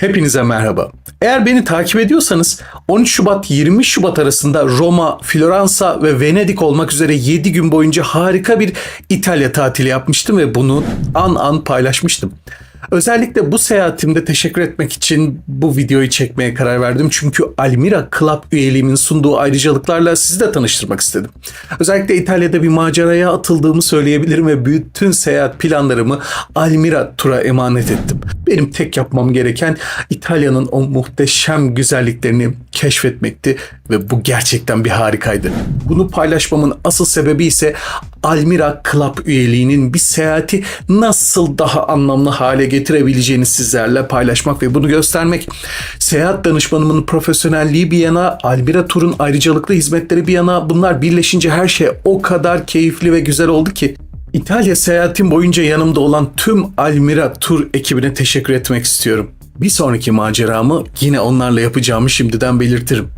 Hepinize merhaba. Eğer beni takip ediyorsanız 13 Şubat 20 Şubat arasında Roma, Floransa ve Venedik olmak üzere 7 gün boyunca harika bir İtalya tatili yapmıştım ve bunu an an paylaşmıştım. Özellikle bu seyahatimde teşekkür etmek için bu videoyu çekmeye karar verdim. Çünkü Almira Club üyeliğimin sunduğu ayrıcalıklarla sizi de tanıştırmak istedim. Özellikle İtalya'da bir maceraya atıldığımı söyleyebilirim ve bütün seyahat planlarımı Almira tura emanet ettim. Benim tek yapmam gereken İtalya'nın o muhteşem güzelliklerini keşfetmekti ve bu gerçekten bir harikaydı. Bunu paylaşmamın asıl sebebi ise Almira Club üyeliğinin bir seyahati nasıl daha anlamlı hale getirebileceğini sizlerle paylaşmak ve bunu göstermek. Seyahat danışmanımın profesyonelliği bir yana, Almira Tur'un ayrıcalıklı hizmetleri bir yana bunlar birleşince her şey o kadar keyifli ve güzel oldu ki. İtalya seyahatim boyunca yanımda olan tüm Almira Tur ekibine teşekkür etmek istiyorum. Bir sonraki maceramı yine onlarla yapacağımı şimdiden belirtirim.